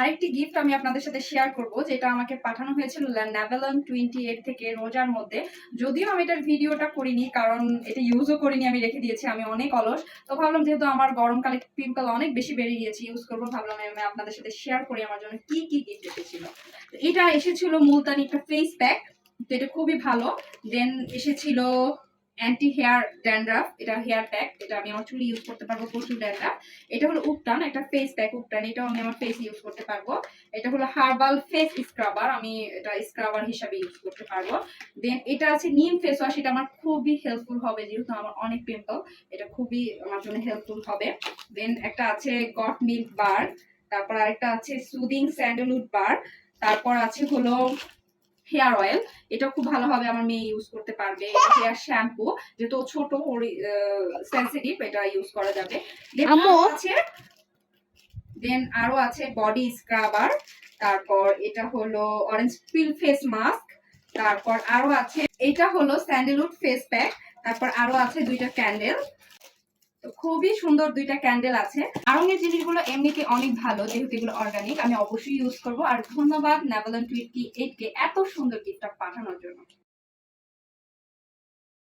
আরেকটি গিফট আমি আপনাদের সাথে শেয়ার করব, যেটা আমাকে পাঠানো হয়েছিল ন্যাভেলন টোয়েন্টি এইট থেকে রোজার মধ্যে। যদিও আমি এটার ভিডিওটা করিনি, কারণ এটা ইউজও করিনি, আমি রেখে দিয়েছি, আমি অনেক অলস। তো ভাবলাম যেহেতু আমার গরমকালে পিম্পল অনেক বেশি বেড়ে গিয়েছে ইউজ করব, ভাবলাম আমি আপনাদের সাথে শেয়ার করি আমার জন্য কি কি গিফট এসেছিল। এটা এসেছিল মুলতানি একটা ফেস প্যাক তো এটা খুবই ভালো। দেন এসেছিল অ্যান্টি হেয়ার ড্যান্ড্রাফ এটা হেয়ার প্যাক এটা আমি আমার চুলি ইউজ করতে পারব প্রচুর ড্যান্ড্রাফ এটা হলো উপটান, একটা ফেস প্যাক উপটান, এটাও আমি আমার ফেস ইউজ করতে পারব। এটা হলো হার্বাল ফেস স্ক্রাবার আমি এটা স্ক্রাবার হিসাবে ইউজ করতে পারব। দেন এটা আছে নিম ফেস ওয়াশ এটা আমার খুবই হেল্পফুল হবে, যেহেতু আমার অনেক পিম্পল এটা খুবই আমার জন্য হেল্পফুল হবে। দেন একটা আছে গট মিল্ক বার তারপর আরেকটা আছে সুদিং স্যান্ডেলউড বার তারপর আছে হলো হেয়ার অয়েল। এটা খুব ভালো হবে আমার মেয়ে ইউজ করতে পারবে। হেয়ার শ্যাম্পু যেহেতু ছোট ওর সেন্সিটিভ এটা ইউজ করা যাবে। আছে দেন আরও আছে বডি স্ক্রাবার তারপর এটা হলো অরেঞ্জ পিল ফেস মাস্ক তারপর আরও আছে এটা হলো স্যান্ডেলউড ফেস প্যাক তারপর আরও আছে দুইটা ক্যান্ডেল খুবই সুন্দর দুইটা ক্যান্ডেল আছে। আরঙের জিনিসগুলো এমনিতে অনেক ভালো, যেহেতু এগুলো অর্গানিক আমি অবশ্যই ইউজ করব। আর ধন্যবাদ নেভালন টুয়েন্টি এইট কে এত সুন্দর গিফটটা পাঠানোর জন্য।